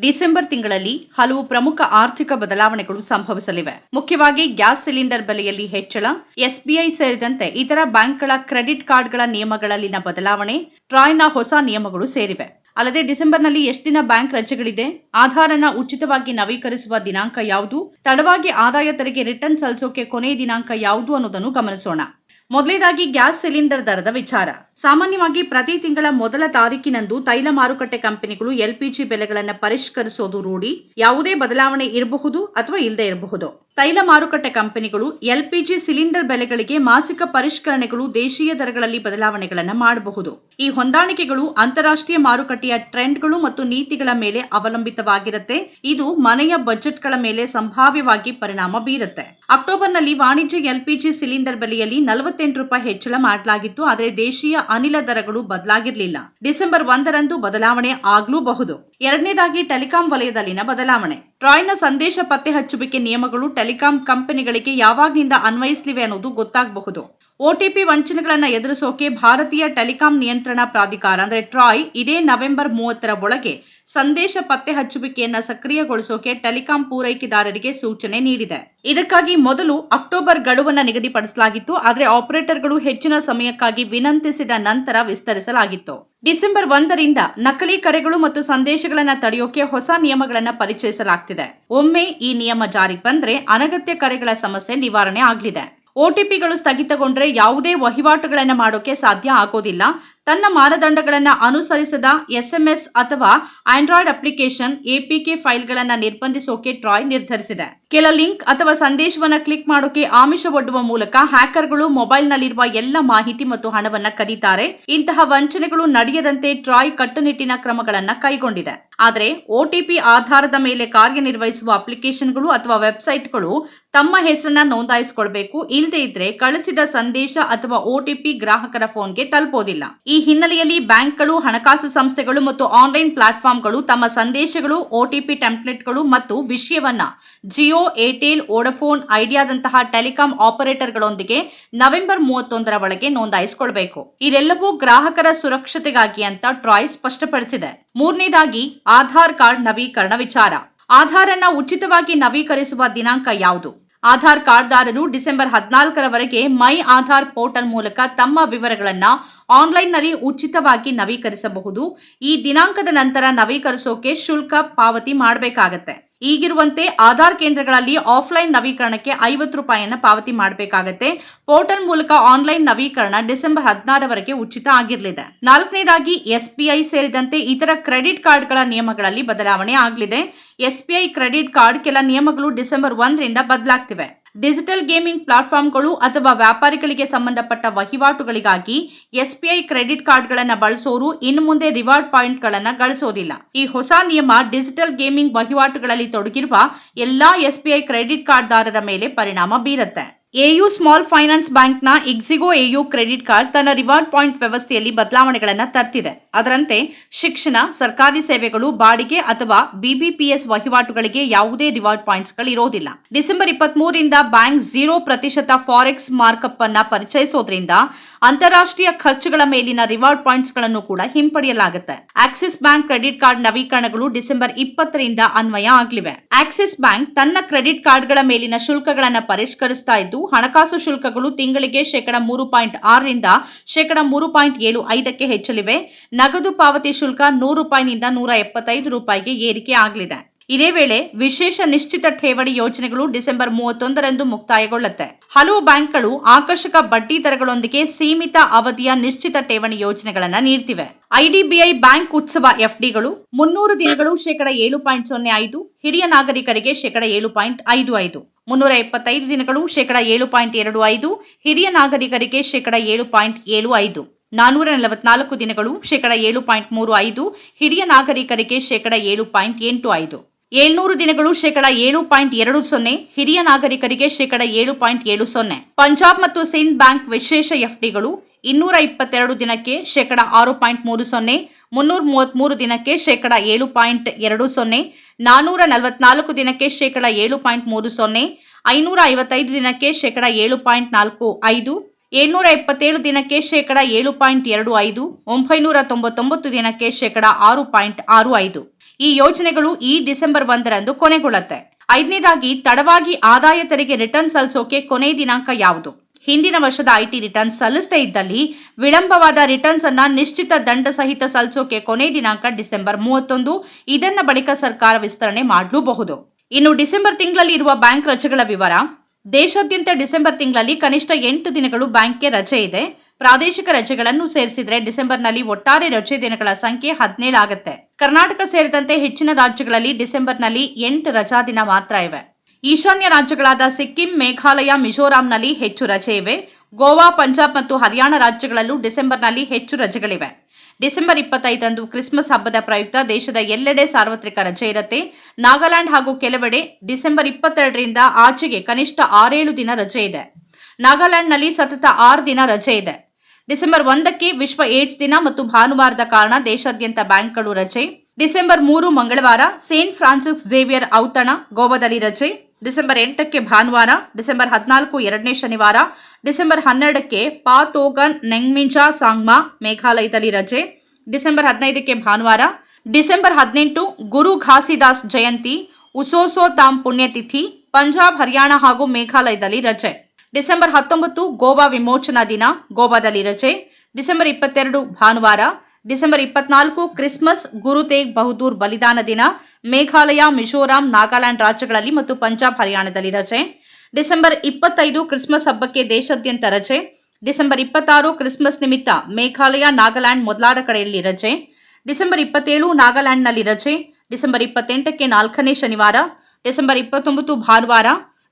December ತಿಂಗಳಲ್ಲಿ ಹಲವು ಪ್ರಮುಖ ಆರ್ಥಿಕ ಬದಲಾವಣೆಗಳು ಸಂಭವಿಸಲಿವೆ. ಮುಖ್ಯವಾಗಿ ಗ್ಯಾಸ್ ಸಿಲಿಂಡರ್ ಬೆಲೆಯಲ್ಲಿ ಹೆಚ್ಚಳ, ಎಸ್ಬಿಐ ಸೇರಿದಂತೆ ಇತರ ಬ್ಯಾಂಕ್ಗಳ ಕ್ರೆಡಿಟ್ ಕಾರ್ಡ್ಗಳ ನಿಯಮಗಳಲ್ಲಿನ ಬದಲಾವಣೆ, ಟ್ರಾಯ್ನ ಹೊಸ ನಿಯಮಗಳು ಸೇರಿವೆ. ಅಲ್ಲದೆ ಡಿಸೆಂಬರ್ನಲ್ಲಿ ಎಷ್ಟು ದಿನ ಬ್ಯಾಂಕ್ ರಜೆಗಳಿದೆ, ಆಧಾರನ ಉಚಿತವಾಗಿ ನವೀಕರಿಸುವ ದಿನಾಂಕ ಯಾವುದು, ತಡವಾಗಿ ಆದಾಯ ತೆರಿಗೆ ರಿಟರ್ನ್ ಸಲ್ಲಿಸೋಕೆ ಕೊನೆಯ ದಿನಾಂಕ ಯಾವುದು ಅನ್ನೋದನ್ನು ಗಮನಿಸೋಣ. ಮೊದಲೇದಾಗಿ ಗ್ಯಾಸ್ ಸಿಲಿಂಡರ್ ದರದ ವಿಚಾರ. ಸಾಮಾನ್ಯವಾಗಿ ಪ್ರತಿ ತಿಂಗಳ ಮೊದಲ ತಾರೀಕಿನಂದು ತೈಲ ಮಾರುಕಟ್ಟೆ ಕಂಪನಿಗಳು ಎಲ್ಪಿಜಿ ಬೆಲೆಗಳನ್ನು ಪರಿಷ್ಕರಿಸೋದು ರೂಢಿ. ಯಾವುದೇ ಬದಲಾವಣೆ ಇರಬಹುದು ಅಥವಾ ಇಲ್ಲದೆ ಇರಬಹುದು. ತೈಲ ಮಾರುಕಟ್ಟೆ ಕಂಪನಿಗಳು ಎಲ್ಪಿಜಿ ಸಿಲಿಂಡರ್ ಬೆಲೆಗಳಿಗೆ ಮಾಸಿಕ ಪರಿಷ್ಕರಣೆಗಳು ದೇಶೀಯ ದರಗಳಲ್ಲಿ ಬದಲಾವಣೆಗಳನ್ನು ಮಾಡಬಹುದು. ಈ ಹೊಂದಾಣಿಕೆಗಳು ಅಂತಾರಾಷ್ಟ್ರೀಯ ಮಾರುಕಟ್ಟೆಯ ಟ್ರೆಂಡ್ಗಳು ಮತ್ತು ನೀತಿಗಳ ಮೇಲೆ ಅವಲಂಬಿತವಾಗಿರುತ್ತೆ. ಇದು ಮನೆಯ ಬಜೆಟ್ಗಳ ಮೇಲೆ ಸಂಭಾವ್ಯವಾಗಿ ಪರಿಣಾಮ ಬೀರುತ್ತೆ. ಅಕ್ಟೋಬರ್ನಲ್ಲಿ ವಾಣಿಜ್ಯ ಎಲ್ಪಿಜಿ ಸಿಲಿಂಡರ್ ಬೆಲೆಯಲ್ಲಿ ನಲವತ್ತೆಂಟು ರೂಪಾಯಿ ಹೆಚ್ಚಳ ಮಾಡಲಾಗಿತ್ತು. ಆದರೆ ದೇಶೀಯ ಅನಿಲ ದರಗಳು ಬದಲಾಗಿರಲಿಲ್ಲ. ಡಿಸೆಂಬರ್ ಒಂದರಂದು ಬದಲಾವಣೆ ಆಗ್ಲೂಬಹುದು. ಎರಡನೇದಾಗಿ ಟೆಲಿಕಾಂ ವಲಯದಲ್ಲಿನ ಬದಲಾವಣೆ. ಟ್ರಾಯ್ನ ಸಂದೇಶ ಪತ್ತೆ ಹಚ್ಚುವಿಕೆ ನಿಯಮಗಳು ಟೆಲಿಕಾಂ ಕಂಪನಿಗಳಿಗೆ ಯಾವಾಗಿನಿಂದ ಅನ್ವಯಿಸಲಿವೆ ಅನ್ನೋದು ಗೊತ್ತಾಗಬಹುದು. ಒಟಿಪಿ ವಂಚನೆಗಳನ್ನು ಎದುರಿಸೋಕೆ ಭಾರತೀಯ ಟೆಲಿಕಾಂ ನಿಯಂತ್ರಣ ಪ್ರಾಧಿಕಾರ, ಅಂದರೆ ಟ್ರಾಯ್, ಇದೇ ನವೆಂಬರ್ ಮೂವತ್ತರ ಒಳಗೆ ಸಂದೇಶ ಪತ್ತೆ ಹಚ್ಚುವಿಕೆಯನ್ನು ಸಕ್ರಿಯಗೊಳಿಸೋಕೆ ಟೆಲಿಕಾಂ ಪೂರೈಕೆದಾರರಿಗೆ ಸೂಚನೆ ನೀಡಿದೆ. ಇದಕ್ಕಾಗಿ ಮೊದಲು ಅಕ್ಟೋಬರ್ ಗಡುವನ್ನು ನಿಗದಿಪಡಿಸಲಾಗಿತ್ತು, ಆದರೆ ಆಪರೇಟರ್ಗಳು ಹೆಚ್ಚಿನ ಸಮಯಕ್ಕಾಗಿ ವಿನಂತಿಸಿದ ನಂತರ ವಿಸ್ತರಿಸಲಾಗಿತ್ತು. ಡಿಸೆಂಬರ್ ಒಂದರಿಂದ ನಕಲಿ ಕರೆಗಳು ಮತ್ತು ಸಂದೇಶಗಳನ್ನು ತಡೆಯೋಕೆ ಹೊಸ ನಿಯಮಗಳನ್ನು ಪರಿಚಯಿಸಲಾಗ್ತಿದೆ. ಒಮ್ಮೆ ಈ ನಿಯಮ ಜಾರಿಗೆ ಬಂದ್ರೆ ಅನಗತ್ಯ ಕರೆಗಳ ಸಮಸ್ಯೆ ನಿವಾರಣೆ ಆಗಲಿದೆ. ಒಟಿಪಿಗಳು ಸ್ಥಗಿತಗೊಂಡ್ರೆ ಯಾವುದೇ ವಹಿವಾಟುಗಳನ್ನು ಮಾಡೋಕೆ ಸಾಧ್ಯ ಆಗೋದಿಲ್ಲ. ತನ್ನ ಮಾನದಂಡಗಳನ್ನು ಅನುಸರಿಸದ ಎಸ್ಎಂಎಸ್ ಅಥವಾ ಆಂಡ್ರಾಯ್ಡ್ ಅಪ್ಲಿಕೇಶನ್ ಎಪಿಕೆ ಫೈಲ್ಗಳನ್ನು ನಿರ್ಬಂಧಿಸೋಕೆ ಟ್ರಾಯ್ ನಿರ್ಧರಿಸಿದೆ. ಕೆಲ ಲಿಂಕ್ ಅಥವಾ ಸಂದೇಶವನ್ನು ಕ್ಲಿಕ್ ಮಾಡೋಕೆ ಆಮಿಷ ಒಡ್ಡುವ ಮೂಲಕ ಹ್ಯಾಕರ್ಗಳು ಮೊಬೈಲ್ನಲ್ಲಿರುವ ಎಲ್ಲ ಮಾಹಿತಿ ಮತ್ತು ಹಣವನ್ನು ಕದೀತಾರೆ. ಇಂತಹ ವಂಚನೆಗಳು ನಡೆಯದಂತೆ ಟ್ರಾಯ್ ಕಟ್ಟುನಿಟ್ಟಿನ ಕ್ರಮಗಳನ್ನು ಕೈಗೊಂಡಿದೆ. ಆದರೆ ಒಟಿಪಿ ಆಧಾರದ ಮೇಲೆ ಕಾರ್ಯನಿರ್ವಹಿಸುವ ಅಪ್ಲಿಕೇಶನ್ಗಳು ಅಥವಾ ವೆಬ್ಸೈಟ್ಗಳು ತಮ್ಮ ಹೆಸರನ್ನ ನೋಂದಾಯಿಸಿಕೊಳ್ಬೇಕು. ಇಲ್ಲದೇ ಇದ್ರೆ ಕಳಿಸಿದ ಸಂದೇಶ ಅಥವಾ ಒಟಿಪಿ ಗ್ರಾಹಕರ ಫೋನ್ಗೆ ತಲುಪೋದಿಲ್ಲ. ಈ ಹಿನ್ನೆಲೆಯಲ್ಲಿ ಬ್ಯಾಂಕ್ಗಳು, ಹಣಕಾಸು ಸಂಸ್ಥೆಗಳು ಮತ್ತು ಆನ್ಲೈನ್ ಪ್ಲಾಟ್ಫಾರ್ಮ್ಗಳು ತಮ್ಮ ಸಂದೇಶಗಳು ಒಟಿಪಿ ಟೆಂಪ್ಲೆಟ್ಗಳು ಮತ್ತು ವಿಷಯವನ್ನ ಜಿಯೋ, ಏರ್ಟೆಲ್ ಓಡಫೋನ್ ಐಡಿಯಾದಂತಹ ಟೆಲಿಕಾಂ ಆಪರೇಟರ್ಗಳೊಂದಿಗೆ ನವೆಂಬರ್ ಮೂವತ್ತೊಂದರ ಒಳಗೆ ನೋಂದಾಯಿಸಿಕೊಳ್ಬೇಕು. ಇದೆಲ್ಲವೂ ಗ್ರಾಹಕರ ಸುರಕ್ಷತೆಗಾಗಿ ಅಂತ ಟ್ರಾಯ್ ಸ್ಪಷ್ಟಪಡಿಸಿದೆ. ಮೂರನೇದಾಗಿ, ಆಧಾರ್ ಕಾರ್ಡ್ ನವೀಕರಣ ವಿಚಾರ. ಆಧಾರ್ ಅನ್ನ ಉಚಿತವಾಗಿ ನವೀಕರಿಸುವ ದಿನಾಂಕ ಯಾವುದು? ಆಧಾರ್ ಕಾರ್ಡ್ದಾರರು ಡಿಸೆಂಬರ್ ಹದಿನಾಲ್ಕರವರೆಗೆ ಮೈ ಆಧಾರ್ ಪೋರ್ಟಲ್ ಮೂಲಕ ತಮ್ಮ ವಿವರಗಳನ್ನ ಆನ್ಲೈನ್ನಲ್ಲಿ ಉಚಿತವಾಗಿ ನವೀಕರಿಸಬಹುದು. ಈ ದಿನಾಂಕದ ನಂತರ ನವೀಕರಿಸೋಕೆ ಶುಲ್ಕ ಪಾವತಿ ಮಾಡಬೇಕಾಗತ್ತೆ. ಈಗಿರುವಂತೆ ಆಧಾರ್ ಕೇಂದ್ರಗಳಲ್ಲಿ ಆಫ್ಲೈನ್ ನವೀಕರಣಕ್ಕೆ ಐವತ್ತು ರೂಪಾಯಿಯನ್ನು ಪಾವತಿ ಮಾಡಬೇಕಾಗತ್ತೆ. ಪೋರ್ಟಲ್ ಮೂಲಕ ಆನ್ಲೈನ್ ನವೀಕರಣ ಡಿಸೆಂಬರ್ ಹದಿನಾರವರೆಗೆ ಉಚಿತ ಆಗಿರಲಿದೆ. ನಾಲ್ಕನೇದಾಗಿ ಎಸ್ಬಿಐ ಸೇರಿದಂತೆ ಇತರ ಕ್ರೆಡಿಟ್ ಕಾರ್ಡ್ಗಳ ನಿಯಮಗಳಲ್ಲಿ ಬದಲಾವಣೆ ಆಗಲಿದೆ. ಎಸ್ಬಿಐ ಕ್ರೆಡಿಟ್ ಕಾರ್ಡ್ ಕೆಲ ನಿಯಮಗಳು ಡಿಸೆಂಬರ್ ಒಂದರಿಂದ ಬದಲಾಗ್ತಿವೆ. ಡಿಜಿಟಲ್ ಗೇಮಿಂಗ್ ಪ್ಲಾಟ್ಫಾರ್ಮ್ಗಳು ಅಥವಾ ವ್ಯಾಪಾರಿಗಳಿಗೆ ಸಂಬಂಧಪಟ್ಟ ವಹಿವಾಟುಗಳಿಗಾಗಿ ಎಸ್ಬಿಐ ಕ್ರೆಡಿಟ್ ಕಾರ್ಡ್ಗಳನ್ನು ಬಳಸೋರು ಇನ್ನು ಮುಂದೆ ರಿವಾರ್ಡ್ ಪಾಯಿಂಟ್ಗಳನ್ನು ಗಳಿಸೋದಿಲ್ಲ. ಈ ಹೊಸ ನಿಯಮ ಡಿಜಿಟಲ್ ಗೇಮಿಂಗ್ ವಹಿವಾಟುಗಳಲ್ಲಿ ತೊಡಗಿರುವ ಎಲ್ಲಾ ಎಸ್ಬಿಐ ಕ್ರೆಡಿಟ್ ಕಾರ್ಡ್ದಾರರ ಮೇಲೆ ಪರಿಣಾಮ ಬೀರುತ್ತೆ. ಎಯು ಸ್ಮಾಲ್ ಫೈನಾನ್ಸ್ ಬ್ಯಾಂಕ್ನ ಎಕ್ಸಿಗೋ ಎಯು ಕ್ರೆಡಿಟ್ ಕಾರ್ಡ್ ತನ್ನ ರಿವಾರ್ಡ್ ಪಾಯಿಂಟ್ ವ್ಯವಸ್ಥೆಯಲ್ಲಿ ಬದಲಾವಣೆಗಳನ್ನು ತರ್ತಿದೆ. ಅದರಂತೆ ಶಿಕ್ಷಣ, ಸರ್ಕಾರಿ ಸೇವೆಗಳು, ಬಾಡಿಗೆ ಅಥವಾ ಬಿಬಿಪಿಎಸ್ ವಹಿವಾಟುಗಳಿಗೆ ಯಾವುದೇ ರಿವಾರ್ಡ್ ಪಾಯಿಂಟ್ಸ್ಗಳು ಇರೋದಿಲ್ಲ ಡಿಸೆಂಬರ್ ಇಪ್ಪತ್ತ್ ಮೂರಿಂದ ಬ್ಯಾಂಕ್ ಝೀರೋ ಪ್ರತಿಶತ ಫಾರೆಕ್ಸ್ ಮಾರ್ಕಪ್ ಅನ್ನ ಪರಿಚಯಿಸೋದ್ರಿಂದ ಅಂತಾರಾಷ್ಟ್ರೀಯ ಖರ್ಚುಗಳ ಮೇಲಿನ ರಿವಾರ್ಡ್ ಪಾಯಿಂಟ್ಸ್ಗಳನ್ನು ಕೂಡ ಹಿಂಪಡೆಯಲಾಗುತ್ತೆ. ಆಕ್ಸಿಸ್ ಬ್ಯಾಂಕ್ ಕ್ರೆಡಿಟ್ ಕಾರ್ಡ್ ನವೀಕರಣಗಳು ಡಿಸೆಂಬರ್ ಇಪ್ಪತ್ತರಿಂದ ಅನ್ವಯ ಆಗಲಿವೆ. ಆಕ್ಸಿಸ್ ಬ್ಯಾಂಕ್ ತನ್ನ ಕ್ರೆಡಿಟ್ ಕಾರ್ಡ್ಗಳ ಮೇಲಿನ ಶುಲ್ಕಗಳನ್ನು ಪರಿಷ್ಕರಿಸ್ತಾ ಇದ್ದು ಹಣಕಾಸು ಶುಲ್ಕಗಳು ತಿಂಗಳಿಗೆ ಶೇಕಡ ಮೂರು ಪಾಯಿಂಟ್ ಆರರಿಂದ ಶೇಕಡ ಮೂರು ಪಾಯಿಂಟ್ ಏಳು ಐದಕ್ಕೆ ಹೆಚ್ಚಲಿವೆ. ನಗದು ಪಾವತಿ ಶುಲ್ಕ ನೂರು ರೂಪಾಯಿನಿಂದ ನೂರ ಎಪ್ಪತ್ತೈದು ರೂಪಾಯಿಗೆ ಏರಿಕೆ ಆಗಲಿದೆ. ಇದೇ ವೇಳೆ ವಿಶೇಷ ನಿಶ್ಚಿತ ಠೇವಣಿ ಯೋಜನೆಗಳು ಡಿಸೆಂಬರ್ ಮೂವತ್ತೊಂದರಂದು ಮುಕ್ತಾಯಗೊಳ್ಳುತ್ತೆ. ಹಲವು ಬ್ಯಾಂಕ್ಗಳು ಆಕರ್ಷಕ ಬಡ್ಡಿ ದರಗಳೊಂದಿಗೆ ಸೀಮಿತ ಅವಧಿಯ ನಿಶ್ಚಿತ ಠೇವಣಿ ಯೋಜನೆಗಳನ್ನು ನೀಡ್ತಿವೆ. ಐಡಿಬಿಐ ಬ್ಯಾಂಕ್ ಉತ್ಸವ ಎಫ್ಡಿಗಳು ಮುನ್ನೂರು ದಿನಗಳು ಶೇಕಡ ಏಳು ಪಾಯಿಂಟ್ ಸೊನ್ನೆ ಐದು, ಹಿರಿಯ ನಾಗರಿಕರಿಗೆ ಶೇಕಡ ಏಳು ಪಾಯಿಂಟ್ ಐದು ಐದು. ಮುನ್ನೂರ ಎಪ್ಪತ್ತೈದು ದಿನಗಳು ಶೇಕಡ ಏಳು ಪಾಯಿಂಟ್ ಎರಡು ಐದು, ಹಿರಿಯ ನಾಗರಿಕರಿಗೆ ಶೇಕಡ ಏಳು ಪಾಯಿಂಟ್ ಏಳು ಐದು. ನಾನ್ನೂರ ನಲವತ್ನಾಲ್ಕು ದಿನಗಳು ಶೇಕಡ ಏಳು ಪಾಯಿಂಟ್ ಮೂರು ಐದು, ಹಿರಿಯ ನಾಗರಿಕರಿಗೆ ಶೇಕಡ ಏಳು ಪಾಯಿಂಟ್ ಎಂಟು ಐದು. ಏಳ್ನೂರು ದಿನಗಳು ಶೇಕಡ ಏಳು ಪಾಯಿಂಟ್ ಎರಡು ಸೊನ್ನೆ, ಹಿರಿಯ ನಾಗರಿಕರಿಗೆ ಶೇಕಡ ಏಳು ಪಾಯಿಂಟ್ ಏಳು ಸೊನ್ನೆ. ಪಂಜಾಬ್ ಮತ್ತು ಸಿಂಧ್ ಬ್ಯಾಂಕ್ ವಿಶೇಷ ಎಫ್ಡಿಗಳು ಇನ್ನೂರ ಇಪ್ಪತ್ತೆರಡು ದಿನಕ್ಕೆ ಶೇಕಡ ಆರು ಪಾಯಿಂಟ್ ಮೂರು ಸೊನ್ನೆ ಮುನ್ನೂರ ಮೂವತ್ತ್ಮೂರು ದಿನಕ್ಕೆ ಶೇಕಡ ಏಳು ಪಾಯಿಂಟ್ ಎರಡು ಸೊನ್ನೆ, ನಾನೂರ ನಲವತ್ನಾಲ್ಕು ದಿನಕ್ಕೆ ಶೇಕಡ ಏಳು ಪಾಯಿಂಟ್ ಮೂರು ಸೊನ್ನೆ, ಐನೂರ ಐವತ್ತೈದು ದಿನಕ್ಕೆ ಶೇಕಡ ಏಳು ಪಾಯಿಂಟ್ ನಾಲ್ಕು ಐದು, ಏಳ್ನೂರ ಎಪ್ಪತ್ತೇಳು ದಿನಕ್ಕೆ ಶೇಕಡ ಏಳು ಪಾಯಿಂಟ್ ಎರಡು ಐದು, ಒಂಬೈನೂರ ತೊಂಬತ್ತೊಂಬತ್ತು ದಿನಕ್ಕೆ ಶೇಕಡ ಆರು ಪಾಯಿಂಟ್ ಆರು ಐದು. ಈ ಯೋಜನೆಗಳು ಈ ಡಿಸೆಂಬರ್ ಒಂದರಂದು ಕೊನೆಗೊಳ್ಳುತ್ತೆ. ಐದನೇದಾಗಿ, ತಡವಾಗಿ ಆದಾಯ ತೆರಿಗೆ ರಿಟರ್ನ್ ಸಲ್ಲಿಸೋಕೆ ಕೊನೆ ದಿನಾಂಕ ಯಾವುದು? ಹಿಂದಿನ ವರ್ಷದ ಐಟಿ ರಿಟರ್ನ್ ಸಲ್ಲಿಸದೇ ಇದ್ದಲ್ಲಿ ವಿಳಂಬವಾದ ರಿಟರ್ನ್ಸ್ ಅನ್ನ ನಿಶ್ಚಿತ ದಂಡ ಸಹಿತ ಸಲ್ಲಿಸೋಕೆ ಕೊನೆ ದಿನಾಂಕ ಡಿಸೆಂಬರ್ ಮೂವತ್ತೊಂದು. ಇದನ್ನ ಬಳಿಕ ಸರ್ಕಾರ ವಿಸ್ತರಣೆ ಮಾಡಲೂಬಹುದು. ಇನ್ನು ಡಿಸೆಂಬರ್ ತಿಂಗಳಲ್ಲಿ ಇರುವ ಬ್ಯಾಂಕ್ ರಜೆಗಳ ವಿವರ. ದೇಶಾದ್ಯಂತ ಡಿಸೆಂಬರ್ ತಿಂಗಳಲ್ಲಿ ಕನಿಷ್ಠ ಎಂಟು ದಿನಗಳು ಬ್ಯಾಂಕ್ಗೆ ರಜೆ ಇದೆ. ಪ್ರಾದೇಶಿಕ ರಜೆಗಳನ್ನು ಸೇರಿಸಿದ್ರೆ ಡಿಸೆಂಬರ್ನಲ್ಲಿ ಒಟ್ಟಾರೆ ರಜೆ ದಿನಗಳ ಸಂಖ್ಯೆ ಹದಿನೇಳು ಆಗುತ್ತೆ ಕರ್ನಾಟಕ ಸೇರಿದಂತೆ ಹೆಚ್ಚಿನ ರಾಜ್ಯಗಳಲ್ಲಿ ಡಿಸೆಂಬರ್ನಲ್ಲಿ ಎಂಟು ರಜಾ ದಿನ ಮಾತ್ರ ಇವೆ. ಈಶಾನ್ಯ ರಾಜ್ಯಗಳಾದ ಸಿಕ್ಕಿಂ, ಮೇಘಾಲಯ, ಮಿಜೋರಾಂನಲ್ಲಿ ಹೆಚ್ಚು ರಜೆ ಇವೆ. ಗೋವಾ, ಪಂಜಾಬ್ ಮತ್ತು ಹರಿಯಾಣ ರಾಜ್ಯಗಳಲ್ಲೂ ಡಿಸೆಂಬರ್ನಲ್ಲಿ ಹೆಚ್ಚು ರಜೆಗಳಿವೆ. ಡಿಸೆಂಬರ್ ಇಪ್ಪತ್ತೈದರಂದು ಕ್ರಿಸ್ಮಸ್ ಹಬ್ಬದ ಪ್ರಯುಕ್ತ ದೇಶದ ಎಲ್ಲೆಡೆ ಸಾರ್ವತ್ರಿಕ ರಜೆ ಇರುತ್ತೆ. ನಾಗಾಲ್ಯಾಂಡ್ ಹಾಗೂ ಕೆಲವೆಡೆ ಡಿಸೆಂಬರ್ ಇಪ್ಪತ್ತೆರಡರಿಂದ ಆಚೆಗೆ ಕನಿಷ್ಠ ಆರೇಳು ದಿನ ರಜೆ ಇದೆ. ನಾಗಾಲ್ಯಾಂಡ್ನಲ್ಲಿ ಸತತ ಆರು ದಿನ ರಜೆ ಇದೆ. ಡಿಸೆಂಬರ್ ಒಂದಕ್ಕೆ ವಿಶ್ವ ಏಡ್ಸ್ ದಿನ ಮತ್ತು ಭಾನುವಾರದ ಕಾರಣ ದೇಶಾದ್ಯಂತ ಬ್ಯಾಂಕ್ಗಳು ರಜೆ. ಡಿಸೆಂಬರ್ ಮೂರು ಮಂಗಳವಾರ ಸೇಂಟ್ ಫ್ರಾನ್ಸಿಸ್ ಝೇವಿಯರ್ ಔತಣ ಗೋವಾದಲ್ಲಿ ರಜೆ. ಡಿಸೆಂಬರ್ ಎಂಟಕ್ಕೆ ಭಾನುವಾರ, ಡಿಸೆಂಬರ್ ಹದಿನಾಲ್ಕು ಎರಡನೇ ಶನಿವಾರ, ಡಿಸೆಂಬರ್ ಹನ್ನೆರಡಕ್ಕೆ ಪಾತೋಗನ್ ನೆಂಗ್ಮಿಂಜಾ ಸಾಂಗ್ಮಾ ಮೇಘಾಲಯದಲ್ಲಿ ರಜೆ. ಡಿಸೆಂಬರ್ ಹದಿನೈದಕ್ಕೆ ಭಾನುವಾರ, ಡಿಸೆಂಬರ್ ಹದಿನೆಂಟು ಗುರು ಘಾಸಿದಾಸ್ ಜಯಂತಿ, ಉಸೋಸೋ ತಾಮ್ ಪುಣ್ಯತಿಥಿ, ಪಂಜಾಬ್, ಹರಿಯಾಣ ಹಾಗೂ ಮೇಘಾಲಯದಲ್ಲಿ ರಜೆ. ಡಿಸೆಂಬರ್ ಹತ್ತೊಂಬತ್ತು ಗೋವಾ ವಿಮೋಚನಾ ದಿನ, ಗೋವಾದಲ್ಲಿ ರಜೆ. ಡಿಸೆಂಬರ್ ಇಪ್ಪತ್ತೆರಡು ಭಾನುವಾರ ಡಿಸೆಂಬರ್ ಇಪ್ಪತ್ನಾಲ್ಕು ಕ್ರಿಸ್ಮಸ್ ಗುರು ತೇಗ್ ಬಹದ್ದೂರ್ ಬಲಿದಾನ ದಿನ, ಮೇಘಾಲಯ ಮಿಜೋರಾಂ ನಾಗಾಲ್ಯಾಂಡ್ ರಾಜ್ಯಗಳಲ್ಲಿ ಮತ್ತು ಪಂಜಾಬ್, ಹರಿಯಾಣದಲ್ಲಿ ರಜೆ. ಡಿಸೆಂಬರ್ ಇಪ್ಪತ್ತೈದು ಕ್ರಿಸ್ಮಸ್ ಹಬ್ಬಕ್ಕೆ ದೇಶಾದ್ಯಂತ ರಜೆ. ಡಿಸೆಂಬರ್ ಇಪ್ಪತ್ತಾರು ಕ್ರಿಸ್ಮಸ್ ನಿಮಿತ್ತ ಮೇಘಾಲಯ, ನಾಗಾಲ್ಯಾಂಡ್ ಮೊದಲಾದ ಕಡೆಯಲ್ಲಿ ರಜೆ. ಡಿಸೆಂಬರ್ ಇಪ್ಪತ್ತೇಳು ನಾಗಾಲ್ಯಾಂಡ್ನಲ್ಲಿ ರಜೆ. ಡಿಸೆಂಬರ್ ಇಪ್ಪತ್ತೆಂಟಕ್ಕೆ ನಾಲ್ಕನೇ ಶನಿವಾರ. ಡಿಸೆಂಬರ್ ಇಪ್ಪತ್ತೊಂಬತ್ತು ಭಾನುವಾರ.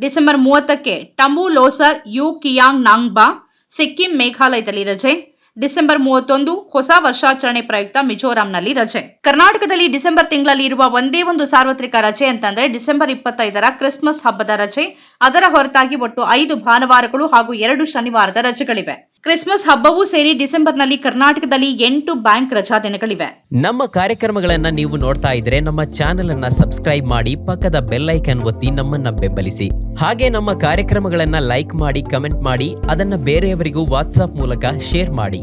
ಡಿಸೆಂಬರ್ ಮೂವತ್ತಕ್ಕೆ ಟಂಬು ಲೋಸರ್ ಯು ಕಿಯಾಂಗ್ ನಾಂಗ್ಬಾ ಸಿಕ್ಕಿಂ ಮೇಘಾಲಯದಲ್ಲಿ ರಜೆ. ಡಿಸೆಂಬರ್ ಮೂವತ್ತೊಂದು ಹೊಸ ವರ್ಷಾಚರಣೆ ಪ್ರಯುಕ್ತ ಮಿಜೋರಾಂನಲ್ಲಿ ರಜೆ. ಕರ್ನಾಟಕದಲ್ಲಿ ಡಿಸೆಂಬರ್ ತಿಂಗಳಲ್ಲಿ ಇರುವ ಒಂದೇ ಒಂದು ಸಾರ್ವತ್ರಿಕ ರಜೆ ಅಂತಂದ್ರೆ ಡಿಸೆಂಬರ್ ಇಪ್ಪತ್ತೈದರ ಕ್ರಿಸ್ಮಸ್ ಹಬ್ಬದ ರಜೆ. ಅದರ ಹೊರತಾಗಿ ಒಟ್ಟು ಐದು ಭಾನುವಾರಗಳು ಹಾಗೂ ಎರಡು ಶನಿವಾರದ ರಜೆಗಳಿವೆ. ಕ್ರಿಸ್ಮಸ್ ಹಬ್ಬವೂ ಸೇರಿ ಡಿಸೆಂಬರ್ನಲ್ಲಿ ಕರ್ನಾಟಕದಲ್ಲಿ ಎಂಟು ಬ್ಯಾಂಕ್ ರಜಾ ದಿನಗಳಿವೆ. ನಮ್ಮ ಕಾರ್ಯಕ್ರಮಗಳನ್ನ ನೀವು ನೋಡ್ತಾ ಇದ್ರೆ ನಮ್ಮ ಚಾನೆಲ್ ಅನ್ನ ಸಬ್ಸ್ಕ್ರೈಬ್ ಮಾಡಿ ಪಕ್ಕದ ಬೆಲ್ ಒತ್ತಿ ನಮ್ಮನ್ನ ಬೆಂಬಲಿಸಿ. ಹಾಗೆ ನಮ್ಮ ಕಾರ್ಯಕ್ರಮಗಳನ್ನ ಲೈಕ್ ಮಾಡಿ, ಕಮೆಂಟ್ ಮಾಡಿ, ಅದನ್ನ ಬೇರೆಯವರಿಗೂ ವಾಟ್ಸ್ಆಪ್ ಮೂಲಕ ಶೇರ್ ಮಾಡಿ.